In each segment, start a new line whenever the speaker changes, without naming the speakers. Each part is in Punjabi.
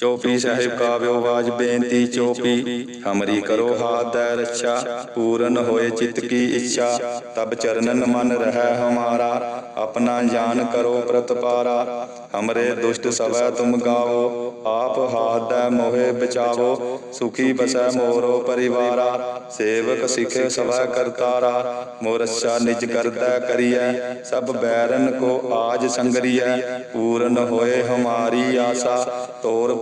ਚੋਪੀ ਸਾਹਿਬ ਕਾਵਿਓ ਬਾਜ ਬੇਨਤੀ ਚੋਪੀ, ਹਮਰੀ ਕਰੋ ਹਾਥ ਦੈ ਰੱਛਾ, ਪੂਰਨ ਹੋਏ ਚਿਤ ਕੀ ਇੱਛਾ, ਤਬ ਚਰਨਨ ਮਨ ਰਹਿ ਹਮਾਰਾ, ਆਪਣਾ ਜਾਨ ਕਰੋ ਪ੍ਰਤਪਾਰਾ। ਹਮਰੇ ਦੁਸ਼ਟ ਸਵੈ ਤੁਮ ਗਾਵੋ, ਆਪ ਹਾਥ ਦੈ ਮੋਹਿ ਬਚਾਵੋ, ਸੁਖੀ ਬਸੈ ਮੋਰੋ ਪਰਿਵਾਰਾ। ਸੇਵਕ ਸਿਖ ਸਵੈ ਕਰਤਾਰਾ ਮੋਰਛਾ ਨਿਜ ਕਰਦਾ ਕਰੀਐ, ਸਭ ਬੈਰਨ ਕੋ ਆਜ ਸੰਗਰੀਐ। ਪੂਰਨ ਹੋਏ ਹਮਾਰੀ ਆਸਾ, ਤੋਰ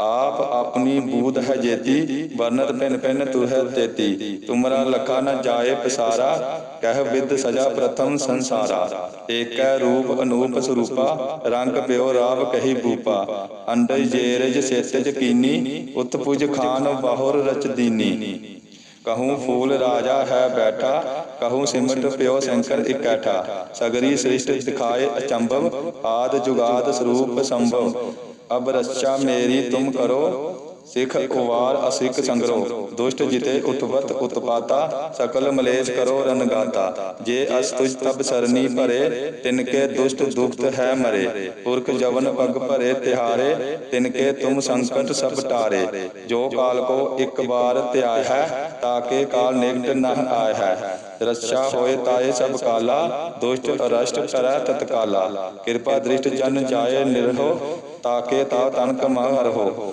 ਆਪ ਆਪਣੀ ਬੂਧ ਹੈ ਜੇਤੀ, ਵਰਨਤ ਪਿਨ ਪਿਨ ਤੁਹੈ ਤੇਤੀ। ਤੁਮਰਾ ਲਖਾ ਨ ਜਾਏ ਪਸਾਰਾ, ਕਹਿ ਵਿਦ ਸਜਾ ਪ੍ਰਥਮ ਸੰਸਾਰਾ। ਏਕੈ ਰੂਪ ਅਨੂਪ ਸਰੂਪਾ, ਰੰਗ ਪਿਓ ਰਾਵ ਕਹੀ ਭੂਪਾ ਅੰਡਜ ਜੇਰਜ ਸੇਤਜ ਕੀਨੀ ਉਤਪੁਜ ਖਾਨ ਬਾਹੁਰ ਰਚ ਕਹੂੰ ਫੂਲ ਰਾਜਾ ਹੈ ਬੈਠਾ, ਕਹੂੰ ਸਿਮਟ ਪਿਓ ਸ਼ੰਕਰ ਇਕੱਠਾ। ਸਗਰੀ ਸ੍ਰਿਸ਼ਟ ਦਿਖਾਏ ਅਚੰਭਵ, ਆਦ ਜੁਗਾਦ ਸਰੂਪ ਸੰਭਵ। ਅਬ ਰੱਛਾ ਮੇਰੀ ਤੁਮ ਕਰੋ ਸਿੱਖ ਉਵਾਰ ਅਸਿੱਖ ਸੰਗਰੋ ਦੁਸ਼ਟ ਜਿਤੇ ਉਤਵਤ ਉਤਪਾਤਾ, ਸਕਲ ਮਲੇਸ਼ ਕਰੋ ਰਨਗਾਤਾ ਜੇ ਅਸ ਤੁਜ ਤਬ ਸਰਨੀ ਭਰੇ, ਤਿਨਕੇ ਦੁਸ਼ਟ ਦੁਖਤ ਹੈ ਮਰੇ। ਪੁਰਖ ਜਵਨ ਪਗ ਭਰੇ ਤਿਹਾਰੇ, ਤਿਨਕੇ ਤੁਮ ਸੰਕਟ ਸਭ ਟਾਰੇ। ਜੋ ਕਾਲ ਕੋ ਇੱਕ ਬਾਰ ਧਿਆਇ ਹੈ ਤਾਕੇ ਕਾਲ ਨਿਕਟ ਨਹ ਆਇ ਹੈ। ਰੱਛਾ ਹੋਏ ਤਾਏ ਸਭ ਕਾਲਾ, ਦੁਸ਼ਟ ਅਰਸ਼ਟ ਕਰੈ ਤਤਕਾਲਾ। ਕਿਰਪਾ ਦ੍ਰਿਸ਼ਟ ਜਨ ਜਾਏ ਨਿਰਹੋ ਤਾਕੇ ਤਾ ਤਨਕ ਮਹ ਰਹੋ।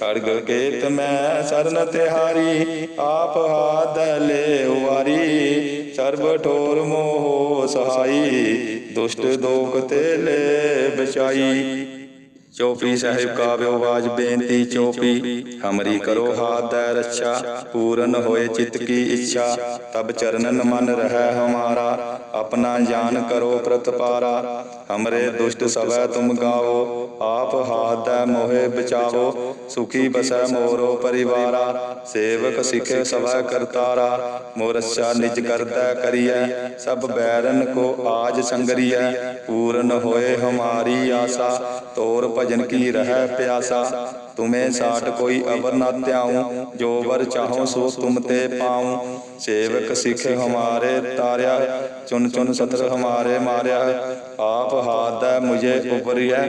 ਖੜਗ ਕੇਤ ਮੈਂ ਸਰਨ ਤਿਹਾਰੀ, ਆਪ ਹਾਦ ਲੈ ਉਵਾਰੀ। ਸਰਬ ਠੋਰ ਮੋਹ ਸਹਾਈ, ਦੁਸ਼ਟ ਦੋਖ ਤੇ ਲੈ ਬਚਾਈ। ਚੋਪੀ ਸਾਹਿਬ ਕਾਵਿਓ ਬਾਜ ਬੇਨਤੀ ਚੋਪੀ, ਹਮਰੀ ਕਰੋ ਹਾਥ ਦੈ ਰੱਛਾ, ਪੂਰਨ ਹੋਏ ਚਿਤ ਕੀ ਇੱਛਾ, ਤਬ ਚਰਨਨ ਮਨ ਰਹਿ ਹਮਾਰਾ, ਆਪਣਾ ਜਾਨ ਕਰੋ ਪ੍ਰਤਪਾਰਾ। ਹਮਰੇ ਦੁਸ਼ਟ ਸਵੈ ਤੁਮ ਗਾਵੋ, ਆਪ ਹਾਥ ਦੈ ਮੋਹਿ ਬਚਾਵੋ, ਸੁਖੀ ਬਸੈ ਮੋਰੋ ਪਰਿਵਾਰਾ, ਸੇਵਕ ਸਿਖੇ ਸਵੈ ਕਰਤਾਰਾ। ਮੋਰਛਾ ਨਿਜ ਕਰਦਾ ਕਰੀਐ, ਸਭ ਬੈਰਨ ਕੋ ਆਜ ਸੰਗਰੀਐ, ਪੂਰਨ ਹੋਏ ਹਮਾਰੀ ਆਸਾ, ਤੋਰ ਭਜਨ ਕੀ ਰਹਿ ਪਿਆਸਾ? ਤੁਮੇ ਸਾਟ ਕੋਈ ਅਵਰ ਨਾ ਧਿਆਉ, ਜੋ ਵਰ ਚਾਹੋ ਸੋ ਤੁਮ ਤੇ ਪਾਉ। ਸੇਵਕ ਸਿੱਖ ਹਮਾਰੇ ਤਾਰਿਆ ਚੁਨ ਚੁਨ ਸਤਰ ਹਮਾਰੇ ਮਾਰਿਆ। ਆਪ ਹਾਥ ਮੁਝੇ ਉਪਰਿਐ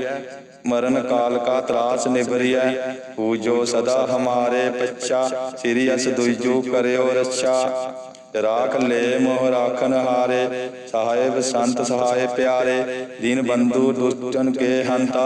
ਮਰਨ ਕਾਲ ਕਾ ਤਰਾਸ ਨਿਬਰਿਐ ਪੂਜੋ ਸਦਾ ਹਮਾਰੇ ਪੱਛਾ, ਸ੍ਰੀ ਅਸ ਦੁਇਜੂ ਕਰਿਓ ਰੱਛਾ। ਰਾਖ ਲੈ ਮੋਹ ਰਾਖਨ ਹਾਰੇ, ਸਾਹਿਬ ਸੰਤ ਸਹਾਏ ਪਿਆਰੇ। ਦੀਨ ਬੰਧੂ ਦੁਸ਼ਟਨ ਕੇ ਹੰਤਾ।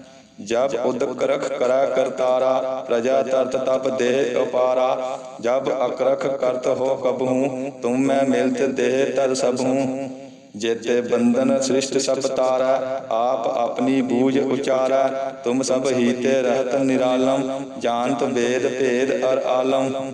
ਜਬ ਉਦਕ ਰਖ ਕਰੈ ਕਰਤਾਰਾ ਪ੍ਰਜਾ ਤਰਤ ਤਪ ਦੇਹ ਉਪਾਰਾ। ਜਬ ਅਕਰਖ ਕਰਤ ਹੋ ਕਬਹੂ, ਤੁਮ ਮੈਂ ਮਿਲਤ ਦੇਹ ਤਰ ਸਭੂ। ਜੇਤੇ ਬੰਧਨ ਸ੍ਰਿਸ਼ਟ ਸਭ ਤਾਰਾ, ਆਪ ਆਪਣੀ ਬੂਝ ਉਚਾਰਾ। ਤੁਮ ਸਭ ਹੀ ਤੇ ਰਹਤ ਨਿਰਾਲਮ, ਜਾਣਤ ਵੇਦ ਭੇਦ ਅਰ ਆਲਮ।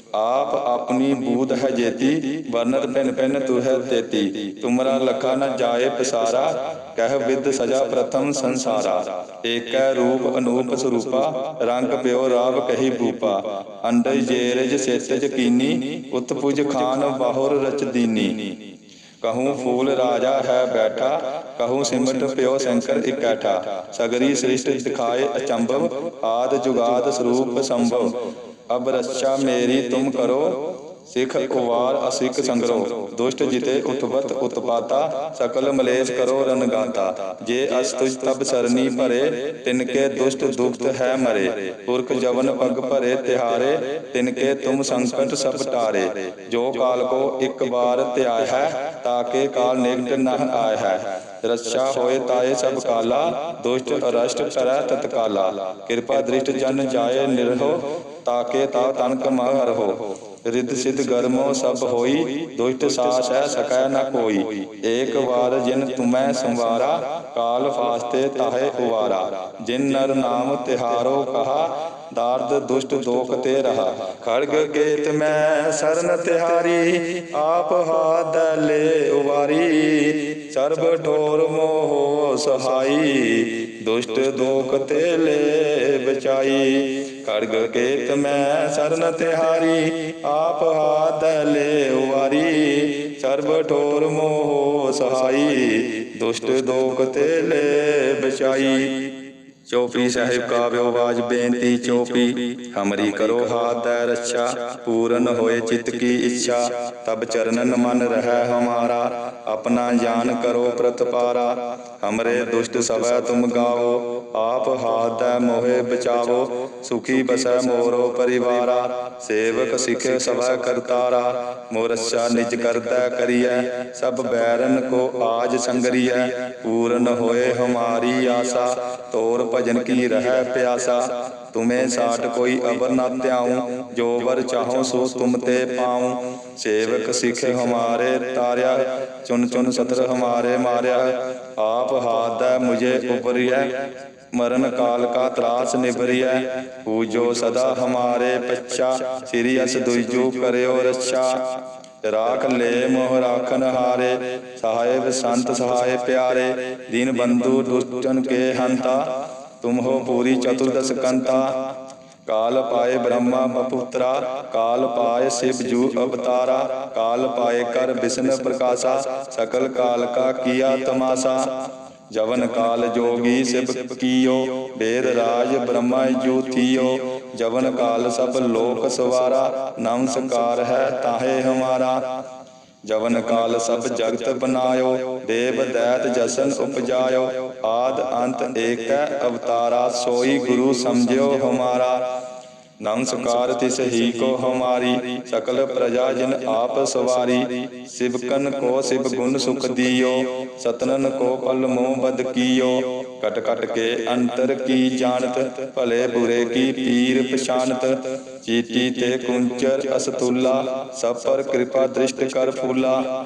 ਆਪ ਆਪਣੀ ਬੂਧ ਹੈ ਜੇਤੀ, ਵਰਨਤ ਪਿਨ ਪਿਨ ਤੁਹੈ ਤੇਤੀ। ਤੁਮਰਾ ਲਖਾ ਨ ਜਾਏ ਪਸਾਰਾ, ਕਹਿ ਵਿਦ ਸਜਾ ਪ੍ਰਥਮ ਸੰਸਾਰਾ। ਏਕੈ ਰੂਪ ਅਨੂਪ ਸਰੂਪਾ, ਰੰਗ ਪਿਓ ਰਾਵ ਕਹੀ ਭੂਪਾ। ਅੰਡਜ ਜੇਰਜ ਸੇਤਜ ਕੀਨੀ ਉਤਪੁਜ ਖਾਨ ਬਾਹੁਰ ਰਚ ਦੀਨੀ। ਕਹੂੰ ਫੂਲ ਰਾਜਾ ਹੈ ਬੈਠਾ, ਕਹੂੰ ਸਿਮਟ ਪਿਓ ਸ਼ੰਕਰ ਇਕੈਠਾ। ਸਗਰੀ ਸ੍ਰਿਸ਼ਟ ਦਿਖਾਏ ਅਚੰਭਵ, ਆਦ ਜੁਗਾਦ ਸਰੂਪ ਸੰਭਵ। ਅਬ ਰੱਛਾ ਮੇਰੀ ਤੁਮ ਕਰੋ ਸਿਖ ਕੁਵਾਰ ਅਸਿਕ ਸੰਗਰੋ। ਦੁਸ਼ਟ ਜਿਤੇ ਉਤਵਤ ਉਤਪਾਤਾ ਸਕਲ ਮਲੇਸ਼ ਕਰੋ ਰਨਗਾਤਾ ਜੇ ਅਸ ਤੁਜ ਤਬ ਸਰਨੀ ਭਰੇ ਤਿਨਕੇ ਦੁਸ਼ਟ ਦੁਖਤ ਹੈ ਮਰੇ। ਪੁਰਖ ਜਵਨ ਪਗ ਭਰੇ ਤਿਹਾਰੇ ਤਿਨਕੇ ਤੁਮ ਸੰਕਟ ਸਭ ਟਾਰੇ ਜੋ ਕਾਲ ਕੋ ਇੱਕ ਵਾਰ ਧਿਆਇ ਹੈ ਤਾਕੇ ਕਾਲ ਨਿਕਟ ਨਹ ਆਇ ਹੈ। ਰੱਛਾ ਹੋਏ ਤਾਏ ਸਭ ਕਾਲਾ ਦੁਸ਼ਟ ਅਰਸ਼ਟ ਕਰੈ ਤਤਕਾਲਾ ਕਿਰਪਾ ਦ੍ਰਿਸ਼ਟ ਜਨ ਜਾਏ ਨਿਰਹੋ ਤਾਕੇ ਤਾ ਤਨਕ ਮਹ ਰਹੋ ਰਿੱਧ ਸਿਧ ਗਰਮੋ ਸਭ ਹੋਈ, ਦੁਸ਼ਟ ਸਾਸ ਹੈ ਸਕੈ ਨ ਕੋਈ। ਏਕ ਵਾਰ ਜਿਨ ਤੁਮੈ ਸੰਵਾਰਾ, ਕਾਲ ਫਾਸਤੇ ਤਾਹੇ ਉਵਾਰਾ। ਜਿਨ ਨਰ ਨਾਮ ਤਿਹਾਰੋ ਕਹਾ ਦਾਰਦ ਦੁਸ਼ਟ ਦੋਖ ਤੇ ਰਹਾ। ਖੜਗ ਕੇਤ ਮੈਂ ਸਰਨ ਤਿਹਾਰੀ, ਆਪ ਹਾਥ ਲੈ ਉਵਾਰੀ। ਸਰਬ ਠੋਰ ਮੋਹ ਸਹਾਈ, ਦੁਸ਼ਟ ਦੋਖ ਤੇ ਲੈ ਬਚਾਈ। ਖੜਗ ਕੇਤ ਮੈਂ ਸਰਨ ਤਿਹਾਰੀ, ਆਪ ਹਾਥ ਲੈ ਉਵਾਰੀ। ਸਰਬ ਠੋਰ ਮੋਹ ਸਹਾਈ, ਦੁਸ਼ਟ ਦੋਖ ਤੇ ਲੈ ਬਚਾਈ। ਚੋਪੀ ਸਾਹਿਬ ਕਾ ਵਿਵਾਜ ਬੇਨਤੀ ਚੋਪੀ, ਹਮਰੀ ਕਰੋ ਹਾਥ ਹੈ ਰੱਛਾ, ਪੂਰਨ ਹੋਏ ਚਿਤ ਕੀ ਇੱਛਾ, ਤਬ ਚਰਨਨ ਮਨ ਰਹਿ ਹਮਾਰਾ, ਆਪਣਾ ਜਾਨ ਕਰੋ ਪ੍ਰਤਪਾਰਾ, ਹਮਰੇ ਦੁਸ਼ਟ ਸਵੈ ਤੁਮ ਗਾਵੋ, ਆਪ ਹਾਥ ਦੈ ਮੋਹਿ ਬਚਾਵੋ, ਸੁਖੀ ਬਸੈ ਮੋਰੋ ਪਰਿਵਾਰਾ, ਸੇਵਕ ਸਿਖ ਸਭੈ ਕਰਤਾਰਾ, ਮੋਰਛਾ ਨਿਜ ਕਰਦਾ ਕਰੀਐ, ਸਭ ਬੈਰਨ ਕੋ ਆਜ ਸੰਗਰੀਐ, ਪੂਰਨ ਹੋਏ ਹਮਾਰੀ ਆਸਾ, ਤੋਰ ਭਜਨ ਕੀ ਰਹਿ ਪਿਆਸਾ? ਤੁਮੇ ਸਾਟ ਕੋਈ ਅਬਰ ਨਾ ਧਿਆਉ, ਜੋ ਵਰ ਚਾਹੋ ਸੋ ਤੁਮ ਤੇ ਪਾਉ। ਸੇਵਕ ਸਿਖ ਹਮਾਰੇ ਤਾਰਿਆ ਚੁਨ ਚੁਨ ਸਤਰ ਹਮਾਰੇ ਮਾਰਿਆ। ਆਪ ਹਾਥ ਮੁਝੇ ਉਪਰਿਐ ਮਰਨ ਕਾਲ ਕਾ ਤਰਾਸ ਨਿਬਰਿਐ ਪੂਜੋ ਸਦਾ ਹਮਾਰੇ ਪੱਛਾ, ਸ੍ਰੀ ਅਸ ਦੁਇਜੂ ਕਰਿਓ ਰੱਛਾ। ਰਾਖ ਲੈ ਮੋਹ ਰਾਖਨ ਹਾਰੇ ਸਾਹਿਬ ਸੰਤ ਸਹਾਏ ਪਿਆਰੇ। ਦੀਨ ਬੰਧੂ ਦੁਸ਼ਟਨ ਕੇ ਹੰਤਾ। तुम हो पूरी चतुर्दश कंता काल पाए ब्रह्मा मपुत्रा काल पाए शिव जू अवतारा काल पाए कर विष्णु प्रकाशा सकल काल का किया तमाशा जवन काल जोगी शिव कियो वेद राज ब्रह्मा ज्योतियो जवन काल सब लोक सवारा नमस्कार है ताहे हमारा जवन काल सब जगत बनायो देव दैत जसन उपजायो ਆਦ ਅੰਤ ਏਕ ਹੈ ਅਵਤਾਰਾ, ਸੋਈ ਗੁਰੂ ਸਮਝਿਓ ਹਮਾਰਾ। ਨਾਮ ਸੁਕਾਰ ਤਿਸ ਹੀ ਕੋ ਹਮਾਰੀ, ਸਕਲ ਪ੍ਰਜਾ ਜਿਨ ਆਪ ਸਵਾਰੀ। ਸਿਵਕਨ ਕੋ ਸਿਵ ਗੁਣ ਸੁਖ ਦਿਓ, ਸਤਨਨ ਕੋ ਪਲ ਮੋਹ ਬਦ ਕੀਓ। ਕਟ ਕਟ ਕੇ ਅੰਤਰ ਕੀ ਜਾਣਤ, ਭਲੇ ਬੁਰੇ ਕੀ ਪੀਰ ਪਛਾਨਤ ਚੀਤੀ ਤੇ ਕੁੰਚਰ ਅਸਤੂਲਾ, ਸਭ ਪਰ ਕਿਰਪਾ ਦ੍ਰਿਸ਼ਟ ਕਰ ਫੂਲਾ।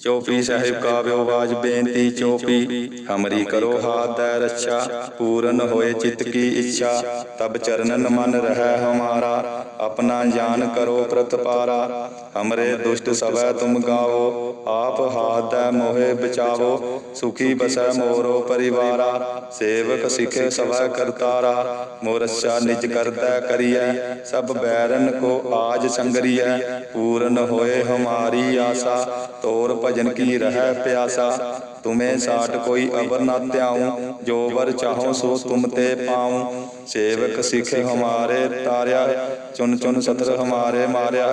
ਚੌਪੀ ਸਾਹਿਬ ਕਾਵਿਓ ਬਾਜ ਬੇਨਤੀ ਚੋਪੀ, ਹਮਰੀ ਕਰੋ ਹਾਥ ਦੈ ਰੱਛਾ, ਪੂਰਨ ਹੋਏ ਚਿਤ ਕੀ ਇੱਛਾ, ਤਬ ਚਰਨਨ ਮਨ ਰਹਿ ਹਮਾਰਾ, ਆਪਣਾ ਜਾਨ ਕਰੋ ਪ੍ਰਤਪਾਰਾ, ਹਮਰੇ ਦੁਸ਼ਟ ਸਵੈ ਤੁਮ ਗਾਵੋ, ਆਪ ਹਾਥ ਦੈ ਮੋਹਿ ਬਚਾਵੋ, ਸੁਖੀ ਬਸੈ ਮੋਰੋ ਪਰਿਵਾਰਾ, ਸੇਵਕ ਸਿਖੇ ਸਵੈ ਕਰਤਾਰਾ ਮੋਰਛਾ ਨਿਜ ਕਰਤੈ ਕਰੀਐ, ਸਭ ਬੈਰਨ ਕੋ ਆਜ ਸੰਗਰੀਐ, ਪੂਰਨ ਹੋਏ ਹਮਾਰੀ ਆਸਾ, ਤੋਰ ਭਜਨ ਕੀ ਰਹਿ ਪਿਆਸਾ? ਤੁਮੇ ਸਾਟ ਕੋਈ ਅਵਰ ਨਾ ਧਿਆਉ, ਜੋ ਵਰ ਚਾਹੋ ਸੋ ਤੁਮ ਤੇ ਪਾਉ। ਸੇਵਕ ਸਿਖ ਹਮਾਰੇ ਤਾਰਿਆ, ਚੁਨ ਚੁਨ ਸਤਰ ਹਮਾਰੇ ਮਾਰਿਆ।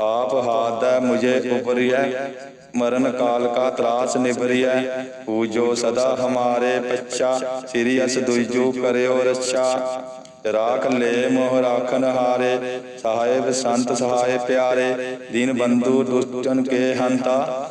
ਆਪ ਹਾਥ ਮੁਝੇ ਉਪਰਿਐ, ਮਰਨ ਕਾਲ ਕਾ ਤਰਾਸ ਨਿਬਰਿਐ ਪੂਜੋ ਸਦਾ ਹਮਾਰੇ ਪੱਛਾ, ਸ੍ਰੀ ਅਸ ਦੁਜੋ ਕਰਿਓ ਰੱਛਾ। ਰਾਖ ਲੈ ਮੋਹ ਰਾਖਨ ਹਾਰੇ, ਸਹਾਇਬ ਸੰਤ ਸਹਾਇ ਪਿਆਰੇ। ਦੀਨ ਬੰਧੂ ਦੁਸ਼ਟਨ ਕੇ ਹੰਤਾ।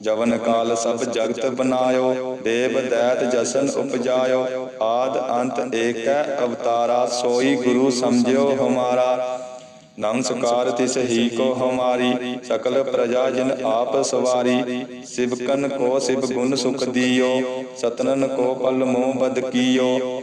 ਜਵਨ ਕਾਲ ਸਭ ਜਗਤ ਬਨਾਇਓ ਦੇਵ ਦੈਤ ਜਸਨ ਉਪਜਾਇਓ ਆਦ ਅੰਤ ਏਕੈ ਅਵਤਾਰਾ ਸੋਈ ਗੁਰੂ ਸਮਝਿਓ ਹਮਾਰਾ। ਨਮਸਕਾਰ ਤਿਸ ਹੀ ਕੋ ਹਮਾਰੀ ਸਕਲ ਪ੍ਰਜਾ ਜਿਨ ਆਪ ਸਵਾਰੀ। ਸਿਵਕਨ ਕੋ ਸਿਵ ਗੁਣ ਸੁਖ ਦਿਓ ਸਤਨਨ ਕੋ ਪਲ ਮੋਹ ਬਦ ਕੀਓ।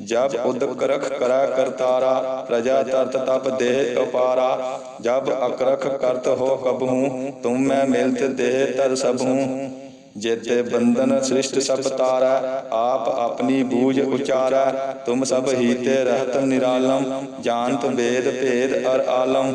ਜਬ ਉਦਕ ਰਖ ਕਰਾ ਕਰਤਾਰਾ ਪ੍ਰਜਾ ਤਰਤ ਤਪ ਦੇਹ ਅਪਾਰਾ ਜਬ ਅਕਰਖ ਕਰਤ ਹੋ ਕਬਹੂ ਤੁਮ ਮੈਂ ਮਿਲਤ ਦੇਹ ਤਰ ਸਭੂ। ਜੇਤੇ ਬੰਧਨ ਸ੍ਰਿਸ਼ਟ ਸਭ ਤਾਰਾ ਆਪ ਆਪਣੀ ਬੂਝ ਉਚਾਰਾ। ਤੁਮ ਸਭ ਹੀਤੇ ਰਹਤ ਨਿਰਾਲਮ ਜਾਨਤ ਵੇਦ ਭੇਦ ਅਰ ਆਲਮ।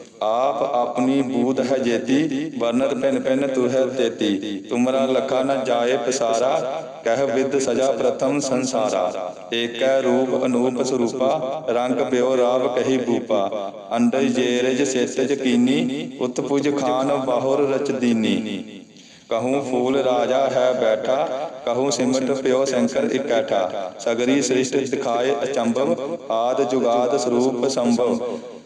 ਆਪ ਆਪਣੀ ਬੂਧ ਹੈ ਜੇਤੀ ਵਰਨਤ ਪਿਨ ਪਿਨ ਤੁਹੈ ਤੇਤੀ। ਤੁਮਰਾ ਲਖਾ ਨ ਜਾਏ ਪਸਾਰਾ, ਕਹਿ ਵਿਦ ਸਜਾ ਪ੍ਰਥਮ ਸੰਸਾਰਾ। ਏਕੈ ਰੂਪ ਅਨੂਪ ਸਰੂਪਾ, ਰੰਗ ਪਿਓ ਰਾਵ ਕਹੀ ਭੂਪਾ ਅੰਡਜ ਜੇਰਜ ਸੇਤਜ ਕੀਨੀ, ਉਤਪੁਜ ਖਾਨ ਬਾਹੁਰ ਰਚਦੀਨੀ ਕਹੂੰ ਫੂਲ ਰਾਜਾ ਹੈ ਬੈਠਾ, ਕਹੂੰ ਸਿਮਟ ਪਿਓ ਸ਼ੰਕਰ ਇਕੈਠਾ। ਸਗਰੀ ਸ੍ਰਿਸ਼ਟ ਦਿਖਾਏ ਅਚੰਭਵ, ਆਦ ਜੁਗਾਦ ਸਰੂਪ ਸੰਭਵ।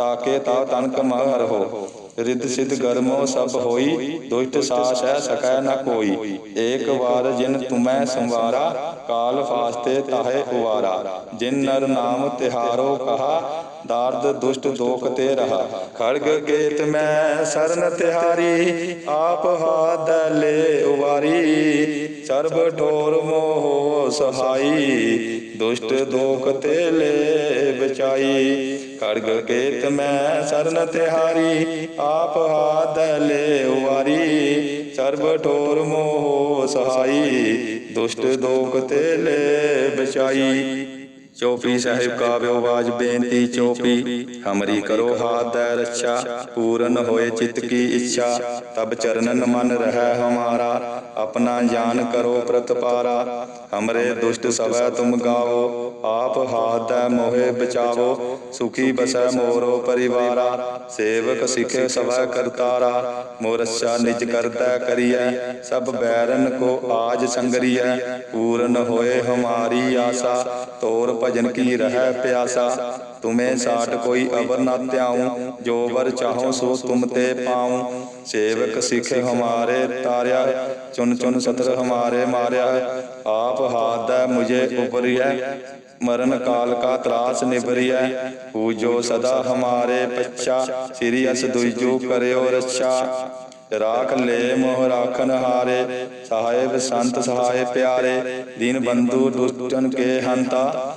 ਤਾਕੇ ਤਾ ਤਨਕ ਮਹ ਰਹੋ ਰਿੱਧ ਸਿਧ ਗਰਮੋ ਸਭ ਹੋਈ, ਦੁਸ਼ਟ ਸਾਸ ਹੈ ਸਕੈ ਨ ਕੋਈ। ਏਕ ਵਾਰ ਜਿਨ ਤੁਮੈ ਸੰਵਾਰਾ, ਕਾਲ ਫਾਸਤੇ ਤਾਹੇ ਉਵਾਰਾ। ਜਿਨ ਨਰ ਨਾਮ ਤਿਹਾਰੋ ਕਹਾ ਦਾਰਦ, ਦੁਸ਼ਟ ਦੋਖ ਤੇ ਰਹਾ। ਖੜਗ ਕੇਤ ਮੈਂ ਸਰਨ ਤਿਹਾਰੀ, ਆਪ ਹਾਦ ਲੈ ਉਵਾਰੀ। ਸਰਬ ਠੋਰ ਮੋਹ ਸਹਾਈ, ਦੁਸ਼ਟ ਦੋਖ ਤੇ ਲੈ ਬਚਾਈ। ਖੜਗ ਕੇਤ ਮੈਂ ਸਰਨ ਤਿਹਾਰੀ, ਆਪ ਹਾਦ ਲੈ ਉਵਾਰੀ। ਸਰਬ ਠੋਰ ਮੋਹ ਸਹਾਈ, ਦੁਸ਼ਟ ਦੋਖ ਤੇ ਲੈ ਬਚਾਈ। ਚੋਪੀ ਸਾਹਿਬ ਕਾ ਵਿਵਾਜ ਬੇਨਤੀ ਚੋਪੀ, ਹਮਰੀ ਕਰੋ ਹਾਥ ਦੈ ਰੱਛਾ, ਪੂਰਨ ਹੋਏ ਚਿਤ ਕੀ ਇੱਛਾ, ਤਬ ਚਰਨਨ ਮਨ ਰਹਿ ਹਮਾਰਾ, ਆਪਣਾ ਜਾਨ ਕਰੋ ਪ੍ਰਤਪਾਰਾ। ਹਮਰੇ ਦੁਸ਼ਟ ਸਵੈ ਤੁਮ ਗਾਵੋ, ਆਪ ਹਾਥ ਦੈ ਮੋਹਿ ਬਚਾਵੋ, ਸੁਖੀ ਬਸੈ ਮੋਰੋ ਪਰਿਵਾਰਾ। ਸੇਵਕ ਸਿਖੇ ਸਵੈ ਕਰਤਾਰਾ ਮੋਰਛਾ ਨਿਜ ਕਰਤਾ ਕਰੀਐ, ਸਭ ਬੈਰਨ ਕੋ ਆਜ ਸੰਗਰੀਐ। ਪੂਰਨ ਹੋਏ ਹਮਾਰੀ ਆਸਾ, ਤੋਰ ਭਜਨ ਕੀ ਰਹਿ ਪਿਆਸਾ? ਤੁਮੇ ਸਾਟ ਕੋਈ ਅਵਰ ਨਾ ਧਿਆਉ, ਜੋ ਵਰ ਚਾਹੋ ਸੋ ਤੁਮ ਤੇ ਪਾਉ। ਸੇਵਕ ਸਿਖ ਹਮਾਰੇ ਤਾਰਿਆ, ਚੁਨ ਚੁਨ ਸਤਰ ਹਮਾਰੇ ਮਾਰਿਆ। ਆਪ ਹਾਥ ਮੁਝੇ ਉਪਰਿਐ, ਮਰਨ ਕਾਲ ਕਾ ਤਰਾਸ ਨਿਬਰਿਐ ਪੂਜੋ ਸਦਾ ਹਮਾਰੇ ਪੱਛਾ, ਸ੍ਰੀ ਅਸ ਦੁਇਜੋ ਕਰਿਓ ਰੱਛਾ। ਰਾਖ ਲੈ ਮੋਹ ਰਾਖਨ ਹਾਰੇ ਸਾਹਿਬ ਸੰਤ ਸਹਾਏ ਪਿਆਰੇ। ਦੀਨ ਬੰਧੂ ਦੁਸ਼ਟਨ ਕੇ ਹੰਤਾ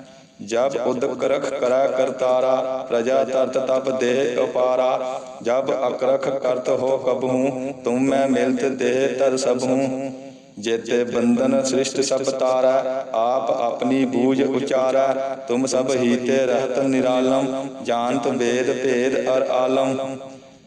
ਜਬ ਉਦਕ ਰਖ ਕਰਾ ਕਰਤਾਰਾ, ਪ੍ਰਜਾ ਤਰਤ ਤਪ ਦੇਹ ਕਪਾਰਾ। ਜਬ ਅਕਰਖ ਕਰਤ ਹੋ ਕਬਹੂ, ਤੁਮ ਮੈਂ ਮਿਲਤ ਦੇਹ ਤਰ ਸਭੂ। ਜੇਤੇ ਬੰਧਨ ਸ੍ਰਿਸ਼ਟ ਸਭ ਤਾਰਾ, ਆਪ ਆਪਣੀ ਬੂਝ ਉਚਾਰਾ। ਤੁਮ ਸਭ ਹੀਤੇ ਰਹਤ ਨਿਰਾਲਮ, ਜਾਣਤ ਵੇਦ ਭੇਦ ਅਰ ਆਲਮ।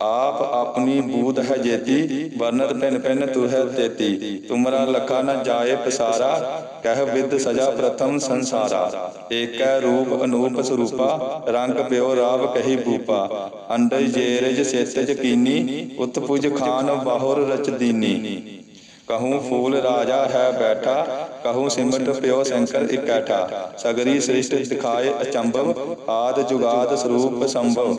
ਆਪ ਆਪਣੀ ਬੂਧ ਹੈ ਜੇਤੀ ਵਰਨਤ ਪਿਨ ਪਿਨ ਤੁਹੈ ਤੇਤੀ। ਤੁਮਰਾ ਲਖਾ ਨ ਜਾਏ ਪਸਾਰਾ, ਕਹਿ ਵਿਦ ਸਜਾ ਪ੍ਰਥਮ ਸੰਸਾਰਾ। ਏਕੈ ਰੂਪ ਅਨੂਪ ਸਰੂਪਾ, ਰੰਗ ਪਿਓ ਰਾਵ ਕਹੀ ਭੂਪਾ। ਅੰਡਜ ਜੇਰਜ ਸੇਤਜ ਕੀਨੀ ਉਤਪੁਜ ਖਾਨ ਬਾਹੁਰ ਰਚ ਕਹੂੰ ਫੂਲ ਰਾਜਾ ਹੈ ਬੈਠਾ, ਕਹੂੰ ਸਿਮਟ ਪਿਓ ਸ਼ੰਕਰ ਇਕੈਠਾ। ਸਗਰੀ ਸ੍ਰਿਸ਼ਟ ਦਿਖਾਏ ਅਚੰਭਵ, ਆਦ ਜੁਗਾਦ ਸਰੂਪ ਸੰਭਵ।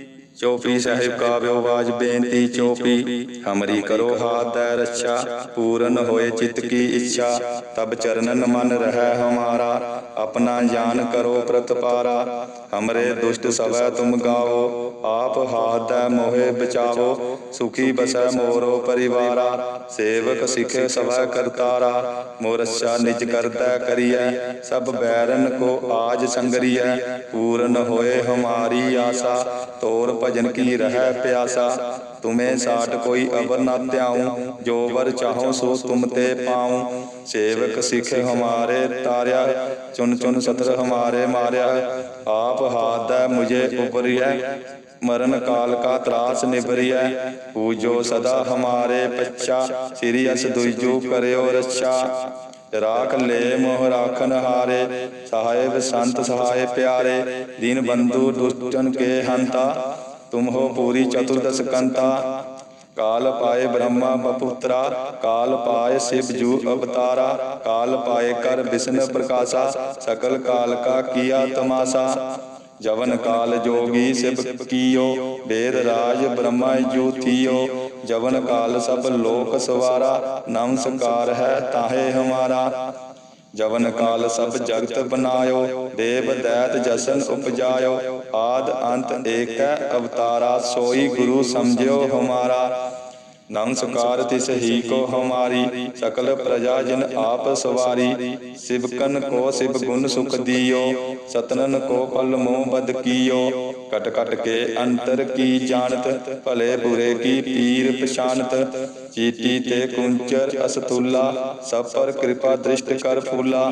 ਚੋਪੀ ਸਾਹਿਬ ਕਾ ਵਿਵਾਜ ਬੇਨਤੀ ਚੋਪੀ। ਹਮਰੀ ਕਰੋ ਹਾਥ ਹੈ ਰੱਛਾ, ਪੂਰਨ ਹੋਏ ਚਿਤ ਕੀ ਇੱਛਾ। ਤਬ ਚਰਨਨ ਮਨ ਰਹਿ ਹਮਾਰਾ, ਆਪਣਾ ਜਾਨ ਕਰੋ ਪ੍ਰਤਪਾਰਾ। ਹਮਰੇ ਦੁਸ਼ਟ ਸਵੈ ਤੁਮ ਗਾਵੋ, ਆਪ ਹਾਥ ਦੈ ਮੋਹਿ ਬਚਾਵੋ। ਸੁਖੀ ਬਸੈ ਮੋਰੋ ਪਰਿਵਾਰਾ, ਸੇਵਕ ਸਿਖੇ ਸਵੈ ਕਰਤਾਰਾ। ਮੋਰਛਾ ਨਿਜ ਕਰਤਾ ਕਰੀਐ, ਸਭ ਬੈਰਨ ਕੋ ਆਜ ਸੰਗਰੀਐ। ਪੂਰਨ ਹੋਏ ਹਮਾਰੀ ਆਸਾ, ਤੋਰ ਭਜਨ ਕੀ ਰਹਿ ਪਿਆਸਾ? ਤੁਮੇ ਸਾਟ ਕੋਈ ਅਵਰ ਨਾ ਧਿਆਉ। ਜੋ ਵਰ ਚਾਹੋ ਸੋ ਤੁਮ ਤੇ ਪਾਉ। ਸੇਵਕ ਸਿਖ ਹਮਾਰੇ ਤਾਰਿਆ। ਚੁਨ ਚੁਨ ਸਤਰ ਹਮਾਰੇ ਮਾਰਿਆ। ਆਪ ਹਾਥ ਦੈ ਮੁਝੇ ਉਪਰਿਐ ਮਰਨ ਕਾਲ ਕਾ ਤਰਾਸ ਨਿਬਰਿਐ ਪੂਜੋ ਸਦਾ ਹਮਾਰੇ ਪੱਛਾ। ਸ੍ਰੀ ਅਸ ਦੁਜੂ ਕਰਿਓ ਰੱਛਾ। ਰਾਖ ਲੈ ਮੋਹ ਰਾਖਨ ਹਾਰੇ। ਸਹਾਇਬ ਸੰਤ ਸਹਾਇ ਪਿਆਰੇ। ਦੀਨ ਬੰਧੂ ਦੁਸ਼ਟਨ ਕੇ ਹੰਤਾ। ਤੁਮ ਹੋ ਪੂਰੀ ਚਤੁਰਦਸ ਕੰਤਾ। ਕਾਲ ਪਾਏ ਬ੍ਰਹਮਾ ਬਪੁੱਤਰਾ, ਕਾਲ ਪਾਏ ਸਿਵ ਜੂ ਅਵਤਾਰਾ, ਕਾਲ ਪਾਏ ਕਰ ਵਿਸ਼ਨ ਪ੍ਰਕਾਸ਼ਾ, ਸਕਲ ਕਾਲ ਕਾ ਕੀਆ ਤਮਾਸਾ। ਜਵਨ ਕਾਲ ਜੋਗੀ ਸਿਵ ਕੀਓ ਵੇਦ ਰਾਜ ਬ੍ਰਹਮਾ ਜੂਥੀਓ ਜਵਨ ਕਾਲ ਸਭ ਲੋਕ ਸਵਾਰਾ ਨਮਸਕਾਰ ਹੈ ਤਾਹੇ ਹਮਾਰਾ। ਜਵਨ ਕਾਲ ਸਭ ਜਗਤ ਬਨਾਇਓ, ਦੇਵ ਦੈਤ ਜਸਨ ਉਪਜਾਇਓ। ਆਦ ਅੰਤ ਏਕੈ ਅਵਤਾਰਾ, ਸੋਈ ਗੁਰੂ ਸਮਝਿਓ ਹਮਾਰਾ। ਨਮਸਕਾਰ ਤਿਸ ਹੀ ਕੋ ਹਮਾਰੀ, ਸਕਲ ਪ੍ਰਜਾ ਜਿਨ ਆਪ ਸਵਾਰੀ। ਸਿਵਕਨ ਕੋ ਸਿਵ ਗੁਣ ਸੁਖ ਦਿਓ, ਸਤਨਨ ਕੋ ਪਲ ਮੋਹ ਬਦ ਕੀਓ। ਕਟ ਕਟ ਕੇ ਅੰਤਰ ਕੀ ਜਾਣਤ, ਭਲੇ ਬੁਰੇ ਕੀ ਪੀਰ ਪਛਾਨਤ ਚੀਟੀ ਤੇ ਕੁੰਚਰ ਅਸਤੁਲਾ ਸਭ ਪਰ ਕਿਰਪਾ ਦ੍ਰਿਸ਼ਟ ਕਰ ਫੂਲਾ।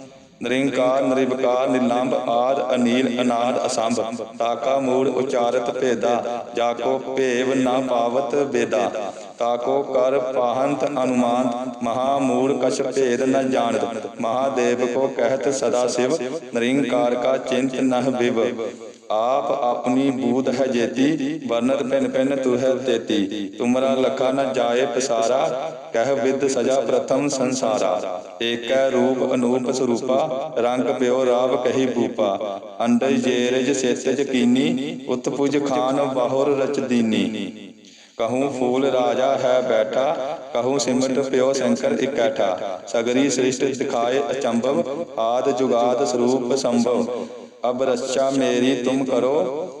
ਨਿਰੰਕਾਰ ਨਿਰਵਕਾਰ ਨਿਲੰਬ, ਆਦ, ਅਨੀਲ, ਅਨਾਦ, ਅਸੰਭ। ਤਾਕਾ, ਮੂੜ, ਉਚਾਰਤ, ਭੇਦਾ। ਜਾਕੋ, ਭੇਵ, ਨਾ ਪਾਵਤ ਬੇਦਾ ਤਾਕੋ, ਕਰ, ਪਾਹੰਤ, ਅਨੁਮਾਨ। ਮਹਾ, ਮੂੜ, ਕਛ, ਭੇਦ, ਨ ਜਾਣਤ। ਮਹਾਦੇਵ ਕੋ ਕਹਿਤ ਸਦਾ ਸਿਵ। ਨਿਰੰਕਾਰ ਕਾ ਚਿੰਤ, ਨਹ ਬਿਵ ਆਪ ਆਪਣੀ ਬੂਧ ਹੈ ਜੇਤੀ, ਵਰਨਤ ਪਿਨ ਪਿਨ ਤੂ ਤੇਤੀ। ਤੁਮਰਾ ਲਖਾ ਨ ਜਾਏ ਪਸਾਰਾ, ਕਹਿ ਵਿਦ ਸਜਾ ਪ੍ਰਥਮ ਸੰਸਾਰਾ। ਏਕੈ ਰੂਪ ਅਨੂਪ ਸਰੂਪਾ, ਰੰਗ ਪਿਓ ਰਾਵ ਕਹੀ ਭੂਪਾ ਅੰਡਜ ਜੇਰਜ ਸੇਤਜ ਕੀਨੀ ਉਤਪੁਜ ਖਾਨ ਬਾਹੁਰ ਰਚ ਕਹੂੰ ਫੂਲ ਰਾਜਾ ਹੈ ਬੈਠਾ, ਕਹੂੰ ਸਿਮਟ ਪਿਓ ਸ਼ੰਕਰ ਇਕੈਠਾ। ਸਗਰੀ ਸ੍ਰਿਸ਼ਟ ਦਿਖਾਏ ਅਚੰਭਵ, ਆਦ ਜੁਗਾਦ ਸਰੂਪ ਸੰਭਵ। ਅਬ ਰੱਛਾ ਮੇਰੀ ਤੁਮ ਕਰੋ।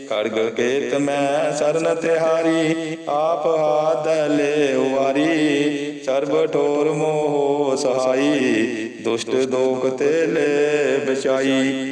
ਖੜਗ ਕੇਤ ਮੈਂ ਸਰਨ ਤਿਹਾਰੀ, ਆਪ ਹਾਦਲੇ ਸਰਬ ਠੋਰ ਮੋਹ ਸਹਾਈ, ਦੁਸ਼ਟ ਦੋਖ ਤੇ ਲੈ ਬਚਾਈ